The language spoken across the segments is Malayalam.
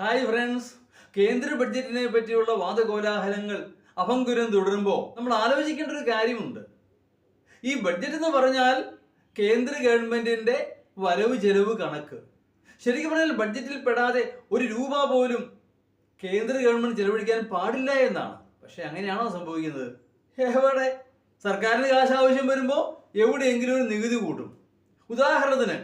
ഹായ് ഫ്രണ്ട്സ് കേന്ദ്ര ബഡ്ജറ്റിനെ പറ്റിയുള്ള വാദകോലാഹലങ്ങൾ അഭംഗുരം തുടരുമ്പോൾ നമ്മൾ ആലോചിക്കേണ്ട ഒരു കാര്യമുണ്ട്. ഈ ബഡ്ജറ്റ് എന്ന് പറഞ്ഞാൽ കേന്ദ്ര ഗവൺമെന്റിന്റെ വരവ് ചെലവ് കണക്ക്. ശരിക്കും പറഞ്ഞാൽ ബഡ്ജറ്റിൽ പെടാതെ ഒരു രൂപ പോലും കേന്ദ്ര ഗവൺമെന്റ് ചെലവഴിക്കാൻ പാടില്ല എന്നാണ്. പക്ഷെ അങ്ങനെയാണോ സംഭവിക്കുന്നത്? എവിടെ? സർക്കാരിന് കാശ് ആവശ്യം വരുമ്പോൾ എവിടെയെങ്കിലും ഒരു നികുതി കൂട്ടും ഉദാഹരണത്തിന്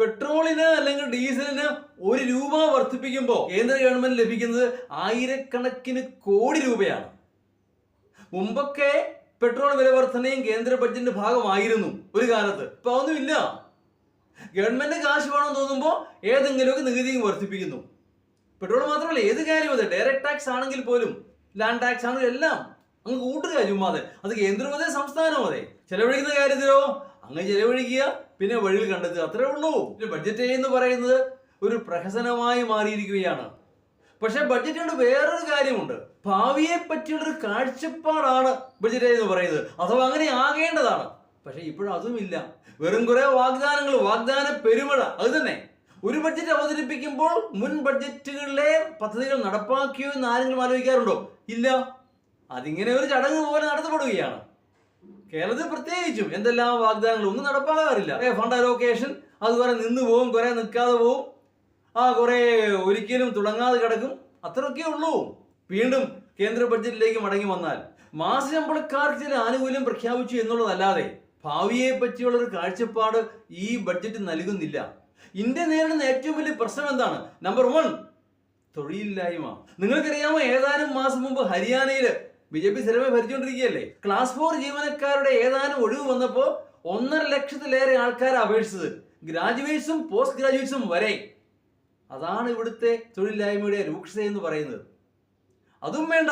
പെട്രോളിന് അല്ലെങ്കിൽ ഡീസലിന് ഒരു രൂപ വർദ്ധിപ്പിക്കുമ്പോൾ കേന്ദ്ര ഗവൺമെന്റ് ലഭിക്കുന്നത് ആയിരക്കണക്കിന് കോടി രൂപയാണ്. മുമ്പൊക്കെ പെട്രോൾ വില വർധനയും കേന്ദ്ര ബഡ്ജറ്റിന്റെ ഭാഗമായിരുന്നു ഒരു കാലത്ത്. ഇപ്പൊ ഒന്നുമില്ല ഗവൺമെന്റ് കാശ് വേണം തോന്നുമ്പോൾ ഏതെങ്കിലുമൊക്കെ നികുതിയും വർദ്ധിപ്പിക്കുന്നു. പെട്രോൾ മാത്രമല്ല ഏത് കാര്യം അതെ. ഡയറക്ട് ടാക്സ് ആണെങ്കിൽ പോലും ലാൻഡ് ടാക്സ് ആണെങ്കിലും എല്ലാം അങ്ങ് കൂട്ടുക ചുമ്മാതെ അത് കേന്ദ്രം അതെ സംസ്ഥാനവും അതെ. ചെലവഴിക്കുന്ന കാര്യത്തിലോ അങ്ങ് ചെലവഴിക്കുക പിന്നെ വഴിയിൽ കണ്ടെത്തുക. അത്രേ ഉള്ളൂ. ബഡ്ജറ്റ് എന്ന് പറയുന്നത് ഒരു പ്രഹസനമായി മാറിയിരിക്കുകയാണ്. പക്ഷെ കൊണ്ട് വേറൊരു കാര്യമുണ്ട്. ഭാവിയെ പറ്റിയുള്ളൊരു കാഴ്ചപ്പാടാണ് ബഡ്ജറ്റ് എന്ന് പറയുന്നത്. അഥവാ അങ്ങനെ ആകേണ്ടതാണ്. പക്ഷെ ഇപ്പോഴതുമില്ല വെറും കുറെ വാഗ്ദാനങ്ങൾ വാഗ്ദാന പെരുമഴ അത് തന്നെ. ഒരു ബഡ്ജറ്റ് അവതരിപ്പിക്കുമ്പോൾ മുൻ ബഡ്ജറ്റുകളിലെ പദ്ധതികൾ നടപ്പാക്കിയോ എന്ന് ആരെങ്കിലും ആലോചിക്കാറുണ്ടോ? ഇല്ല. അതിങ്ങനെ ഒരു ചടങ്ങ് പോലെ നടത്തപ്പെടുകയാണ്. കേരളത്തിൽ പ്രത്യേകിച്ചും എന്തെല്ലാം വാഗ്ദാനങ്ങൾ ഒന്നും നടപ്പാകാറില്ല. ഫണ്ട് അലോക്കേഷൻ അതുപോലെ നിന്ന് പോവും കുറെ നിൽക്കാതെ പോവും. ആ കുറെ ഒരിക്കലും തുടങ്ങാതെ കിടക്കും. അത്രയൊക്കെ ഉള്ളൂ. വീണ്ടും കേന്ദ്ര ബഡ്ജറ്റിലേക്ക് മടങ്ങി വന്നാൽ മാസശമ്പളക്കാർക്ക് ചില ആനുകൂല്യം പ്രഖ്യാപിച്ചു എന്നുള്ളതല്ലാതെ ഭാവിയെ പറ്റിയുള്ള ഒരു കാഴ്ചപ്പാട് ഈ ബഡ്ജറ്റ് നൽകുന്നില്ല. ഇന്ത്യ നേരിടുന്ന ഏറ്റവും വലിയ പ്രശ്നം എന്താണ്? നമ്പർ വൺ തൊഴിലില്ലായ്മ. നിങ്ങൾക്കറിയാമോ ഏതാനും മാസം മുമ്പ് ഹരിയാനയിൽ ബി ജെ പി സ്ഥിരമായി ഭരിച്ചുകൊണ്ടിരിക്കുകയല്ലേ ക്ലാസ് ഫോർ ജീവനക്കാരുടെ ഏതാനും ഒഴിവ് വന്നപ്പോൾ ഒന്നര ലക്ഷത്തിലേറെ ആൾക്കാരെ അപേക്ഷിച്ചത്. ഗ്രാജുവേറ്റ്സും പോസ്റ്റ് ഗ്രാജുവേറ്റ്സും വരെ. അതാണ് ഇവിടുത്തെ തൊഴിലില്ലായ്മയുടെ രൂക്ഷത എന്ന് പറയുന്നത്. അതും വേണ്ട.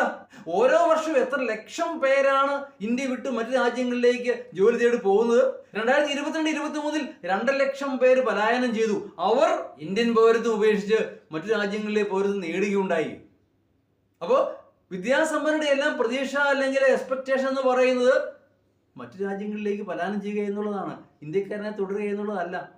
ഓരോ വർഷവും എത്ര ലക്ഷം പേരാണ് ഇന്ത്യ വിട്ട് മറ്റു രാജ്യങ്ങളിലേക്ക് ജോലി തേടി പോകുന്നത്? രണ്ടായിരത്തി ഇരുപത്തിരണ്ട് ഇരുപത്തി മൂന്നിൽ രണ്ട് ലക്ഷം പേര് പലായനം ചെയ്തു. അവർ ഇന്ത്യൻ പൗരത്വം ഉപേക്ഷിച്ച് മറ്റു രാജ്യങ്ങളിലെ പൗരത്വം നേടുകയുണ്ടായി. അപ്പോൾ വിദ്യാസമ്പന്നരുടെ എല്ലാം പ്രതീക്ഷ അല്ലെങ്കിൽ എക്സ്പെക്ടേഷൻ എന്ന് പറയുന്നത് മറ്റു രാജ്യങ്ങളിലേക്ക് പലായനം ചെയ്യുക എന്നുള്ളതാണ്. ഇന്ത്യക്കാരനെ തുടരുക എന്നുള്ളതല്ല.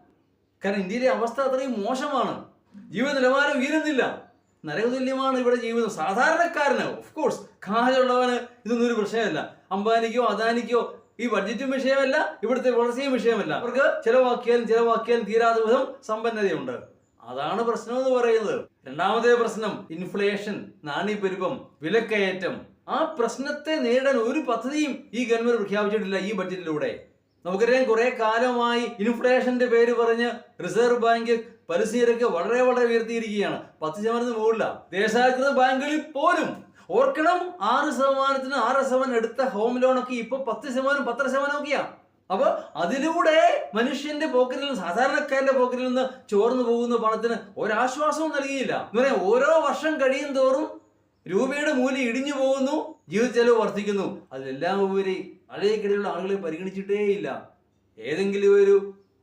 കാരണം ഇന്ത്യയിലെ അവസ്ഥ അത്രയും മോശമാണ്. ജീവിത നിലവാരം ഉയരുന്നില്ല. നരകതുല്യമാണ് ഇവിടെ ജീവിതം സാധാരണക്കാരന് ഓഫ് കോഴ്സ് കാശുള്ളവന് ഇതൊന്നും ഒരു പ്രശ്നമല്ല. അംബാനിക്കോ അദാനിക്കോ ഈ ബഡ്ജറ്റും വിഷയമല്ല ഇവിടുത്തെ വളർച്ചയും വിഷയമല്ല. അവർക്ക് ചിലവാക്കിയാലും ചിലവാക്കിയാലും തീരാതെ വിധം സമ്പന്നതയുണ്ട്. അതാണ് പ്രശ്നം എന്ന് പറയുന്നത്. രണ്ടാമത്തെ പ്രശ്നം ഇൻഫ്ലേഷൻ നാണ്യപ്പെരുപ്പം വിലക്കയറ്റം. ആ പ്രശ്നത്തെ നേരിടാൻ ഒരു പദ്ധതിയും ഈ ഗവൺമെന്റ് പ്രഖ്യാപിച്ചിട്ടില്ല ഈ ബഡ്ജറ്റിലൂടെ. നമുക്കറിയാം കുറെ കാലമായി ഇൻഫ്ലേഷന്റെ പേര് പറഞ്ഞ് റിസർവ് ബാങ്ക് പലിശ നിരക്ക് വളരെ വളരെ ഉയർത്തിയിരിക്കുകയാണ്. പത്ത് ശതമാനത്തിന് മുകളില. ദേശാധികൃത ബാങ്കുകളിൽ പോലും ഓർക്കണം ആറ് ശതമാനത്തിന് ആറ് ശതമാനം എടുത്ത ഹോം ലോണൊക്കെ ഇപ്പൊ പത്ത് ശതമാനം പത്തര ശതമാനം ഒക്കെയാ. അപ്പൊ അതിലൂടെ മനുഷ്യന്റെ പോക്കറ്റിൽ നിന്ന് സാധാരണക്കാരന്റെ പോക്കറ്റിൽ നിന്ന് ചോർന്നു പോകുന്ന പണത്തിന് ഒരാശ്വാസവും നൽകിയില്ല. എന്ന് പറയാം ഓരോ വർഷം കഴിയും തോറും രൂപയുടെ മൂല്യം ഇടിഞ്ഞു പോകുന്നു ജീവിത ചെലവ് വർദ്ധിക്കുന്നു. അതിലെല്ലാം ഉപരി അഴയക്കിടയിലുള്ള ആളുകളെ പരിഗണിച്ചിട്ടേയില്ല ഏതെങ്കിലും ഒരു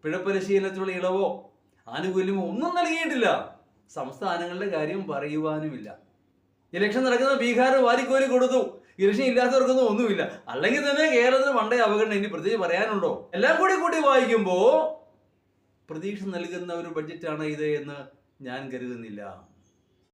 പിഴപ്പരിശീലനത്തിലുള്ള ഇളവോ ആനുകൂല്യമോ ഒന്നും നൽകിയിട്ടില്ല. സംസ്ഥാനങ്ങളുടെ കാര്യം പറയുവാനുമില്ല. ഇലക്ഷൻ നടക്കുന്ന ബീഹാർ വാരിക്കോരി കൊടുത്തു. ഇല്ലാത്തവർക്കൊന്നും ഒന്നുമില്ല. അല്ലെങ്കിൽ തന്നെ കേരളത്തിന് പണ്ടേ അവഗണന ഇനി പ്രത്യേകിച്ച് പറയാനുണ്ടോ? എല്ലാം കൂടി കൂട്ടി വായിക്കുമ്പോ പ്രതീക്ഷ നൽകുന്ന ഒരു ബഡ്ജറ്റാണ് ഇത് എന്ന് ഞാൻ കരുതുന്നില്ല.